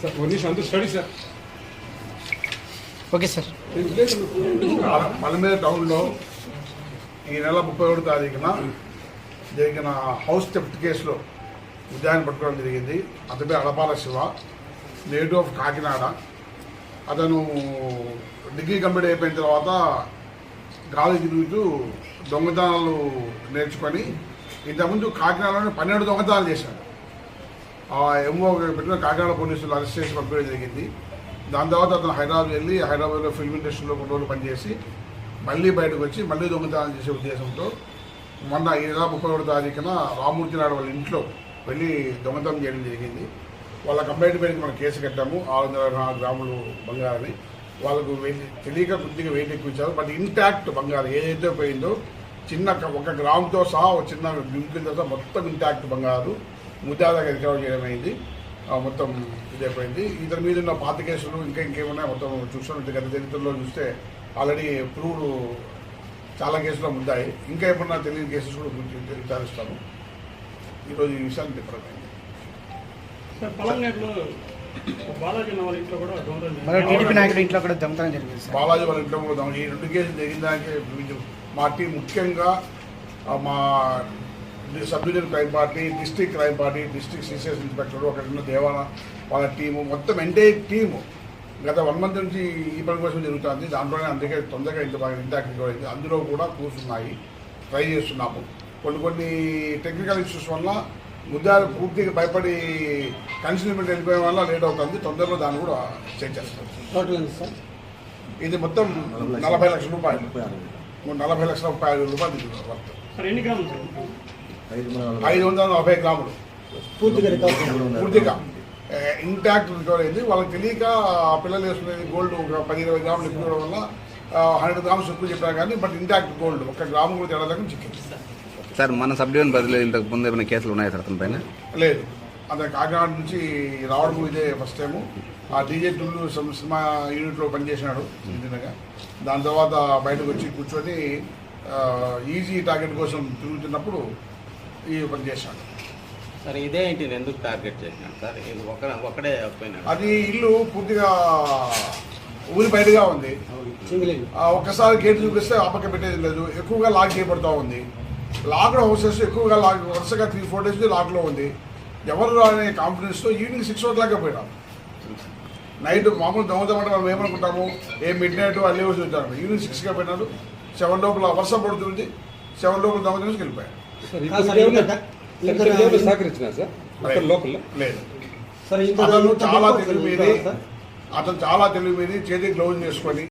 Sir one నిమిషం అందరూ study sir. Okay sir. టౌన్లో ఈ నెల ముప్పై ఒకటి తారీఖున జరిగిన హౌస్ థెఫ్ట్ కేసులో ఉద్యానం పట్టుకోవడం జరిగింది. అతని అడపాల శివ నేటివ్ ఆఫ్ కాకినాడ. అతను డిగ్రీ కంప్లీట్ అయిపోయిన తర్వాత గాలి తిరుగుతూ దొంగతనాలు నేర్చుకొని ఇంతకుముందు కాకినాడలోనే పన్నెండు దొంగతనాలు చేశాడు. ఎంఓ పెట్టిన కాకినాడ పోలీసులు అరెస్ట్ చేసి పంపించడం జరిగింది. దాని తర్వాత అతను హైదరాబాద్ వెళ్ళి హైదరాబాద్లో ఫిల్మ్ ఇండస్ట్రీలో కొన్ని రోజులు పనిచేసి మళ్ళీ బయటకు వచ్చి మళ్ళీ దొంగతనాలు చేసే ఉద్దేశంతో మొన్న ఈ నెల ముప్పై ఒకటి తారీఖున రామూర్తి నాయుడు వాళ్ళ ఇంట్లో వెళ్ళి దొంగతనం చేయడం జరిగింది. వాళ్ళ కంప్లైంట్ మీద మనం కేసు కట్టాము. ఆరు వందల నాలుగు గ్రాములు బంగారని వాళ్ళకు వెయిట్ తెలియక కొద్దిగా వెయిట్ ఎక్కువ బట్ ఇంటాక్ట్ బంగారం ఏదైతే పోయిందో చిన్న ఒక గ్రాముతో సహా ఒక చిన్న డింకిల్ సహా మొత్తం ఇంటాక్ట్ బంగారు. ముద్దాదాగా రికవర్ చేయడం అయింది మొత్తం ఇదైపోయింది. ఇతని మీద ఉన్న పాత కేసులు ఇంకా ఇంకేమున్నాయి మొత్తం చూసినట్టు గత చరిత్రలో చూస్తే ఆల్రెడీ ప్రూవ్డ్ చాలా కేసులు ముద్దాయి ఇంకా ఏమన్నా తెలియని కేసెస్ కూడా గురించి విచారిస్తాము ఈరోజు ఈ విషయాన్ని చెప్పడం సార్ పలంనేరులో బాలాజీ వాళ్ళ ఇంట్లో కూడా దొంగతనం జరిగింది. బాలాజీ వాళ్ళ ఇంట్లో కూడా ఈ రెండు కేసులు జరిగిన దానికి మా టీం ముఖ్యంగా ఆ, మా sub division crime party district crime party district CCS inspector అక్కడ ఉన్న దేవాన వాళ్ళ టీము మొత్తం ఎంటైర్ టీము. గత వన్ మంత్ నుంచి ఈ పని కోసం జరుగుతుంది. దాంట్లోనే అందుకే తొందరగా ఇంత బాగా ఇంటాక్ట్ అయింది. అందులో కూడా కూర్చున్నాయి. ట్రై చేస్తున్నాము. కొన్ని కొన్ని టెక్నికల్ ఇష్యూస్ వల్ల ముద్దాలు పూర్తిగా భయపడి కన్సల్మెంట్ వెళ్ళిపోయే వల్ల లేట్ అవుతుంది. తొందరలో దాన్ని కూడా చెక్ చేస్తాం. టోటల్ ఎంత సార్? ఇది మొత్తం నలభై లక్షల రూపాయలు. నలభై లక్షల ముప్పై ఐదు రూపాయలు ఐదు వందల నలభై గ్రాములు. పూర్తిగా పూర్తిగా. ఇంటాక్ట్ రికవర్ అయింది. వాళ్ళకి తెలియక ఆ పిల్లలు వేసుకునేది గోల్డ్ ఒక పది ఇరవై గ్రాములు ఎక్కువ వల్ల హండ్రెడ్ గ్రామ్స్ ఎక్కువ చెప్పారు కానీ బట్ ఇంటాక్ట్ గోల్డ్ ఒక గ్రాము కూడా తేడా లేకుండా చిక్కింది. సార్ మన సబ్ డివిజన్ బదిలీ ఇంతకు ముందు ఏమైనా కేసులు ఉన్నాయా సార్ అతని పైన? లేదు. అతను కాకినాడ నుంచి రావడం ఇదే ఫస్ట్ టైము ఆ డీజే టుల్లు సినిమా యూనిట్లో పనిచేసినాడు ఇంటినగా దాని తర్వాత బయటకు వచ్చి కూర్చొని ఈజీ టార్గెట్ కోసం తిరుగుతున్నప్పుడు ఈ పని చేశాడు సార్ ఇదే ఇంటిని ఎందుకు టార్గెట్ చేసినాడు సార్ ఇది ఒక ఒకడే పోయినాడు అది ఇల్లు పూర్తిగా ఊరి బయటగా ఉంది. ఆ, ఒక్కసారి గేట్ చూపిస్తే ఆపక పెట్టేది లేదు. ఎక్కువగా లాక్ చేయబడుతూ ఉంది. లాక్డ్ హౌసెస్ ఎక్కువగా లాక్ వరుసగా త్రీ ఫోర్ డేస్ లాక్లో ఉంది. ఎవరు అనే కాన్ఫిడెన్స్తో ఈవినింగ్ సిక్స్ ఓ క్లాక్ పోయినాం. నైట్ మామూలు దొంగతమంటే మనం ఏమనుకుంటాము? ఏ మిడ్ నైట్ అల్లే వచ్చి వచ్చారు. ఈవినింగ్ సిక్స్గా పోయినాడు సెవెన్ లోపల వర్షం పడుతుంది. సెవెన్ లోపల దొంగతనం వెళ్ళిపోయాడు సార్ సహకరించినా అక్కడ లేదు. అతను చాలా తెలివి మీది అతను చాలా తెలివి మీది చేతికి గ్లౌజ్ చేసుకొని